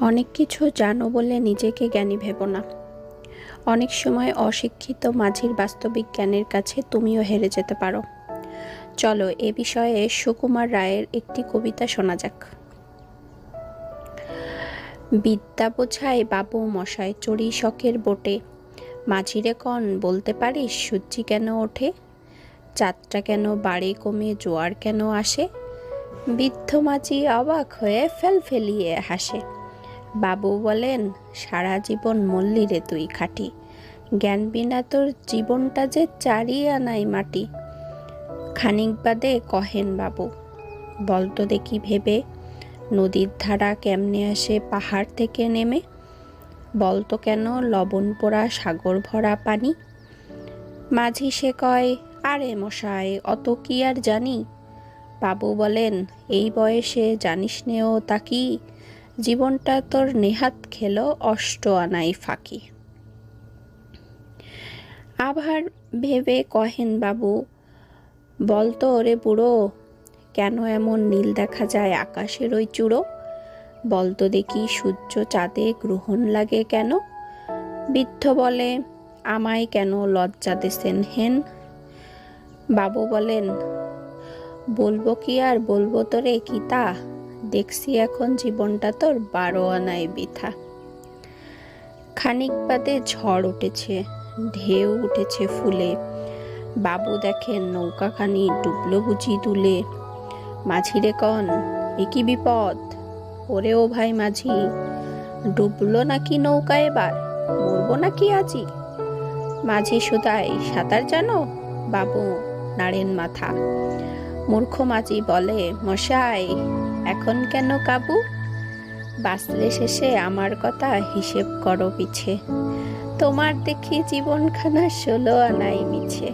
অনেক কিছু জানো বলে নিজেকে জ্ঞানী ভেবো না। অনেক সময় অশিক্ষিত মাঝির বাস্তবিক জ্ঞানের কাছে তুমিও হেরে যেতে পারো। চলো এ বিষয়ে সুকুমার রায়ের একটি কবিতা শোনা যাক। বিদ্যা বোঝায় বাবু মশায় চড়ি শখের বোটে। মাঝিরে কন, বলতে পারিস সূর্যি কেন ওঠে? চাঁদটা কেন বাড়ে কমে, জোয়ার কেন আসে? বৃদ্ধ মাঝি অবাক হয়ে ফেল ফেলিয়ে হাসে। বাবু বলেন, সারা জীবন মল্লি রে তুই খাটি। জ্ঞান বিনা তোর জীবনটা যে চারিয়ে আনাই মাটি। খানিক বাদে কহেন বাবু বলতো দেখি ভেবে, নদীর ধারা কেমনে আসে পাহাড় থেকে নেমে? বলতো কেন লবণ পোড়া সাগর ভরা পানি? মাঝি সে কয়, আরে মশাই, অত কি আর জানি? বাবু বলেন, এই বয়সে জানিস নেও তা কি? জীবনটা তোর নেহাত খেলো অষ্ট আনাই ফাঁকি। আবার ভেবে কহেন বাবু বলতো ওরে বুড়ো, কেন এমন নীল দেখা যায় আকাশের ওই চূড়ো? বলতো দেখি সূর্য চাঁদে গ্রহণ লাগে কেন? বৃদ্ধ বলে, আমায় কেন লজ্জা দেশেন হেন? বাবু বলেন, বলব কি আর বলব তোরে কি তা? দেখছি এখন জীবনটা তোর বারো আনায় বৃথা। খানিক বাদে ঝড় উঠেছে, ঢেউ উঠেছে ফুলে। বাবু দেখেন নৌকাখানি ডুবলো বুঝি তুলে মাঝিরে কন, এ কি বিপদ? ওরে ও ভাই মাঝি, ডুবলো নাকি নৌকা এবার? মরবো নাকি আজি? মাঝি সুদাই সাঁতার জানো? বাবু নাড়েন মাথা। মূর্খ মাঝি বলে, মশাই, এখন কেন কাবু? বাঁচলে শেষে আমার কথা হিসেব করো পিছে। তোমার দেখি জীবনখানা ষোলো আনাই মিছে।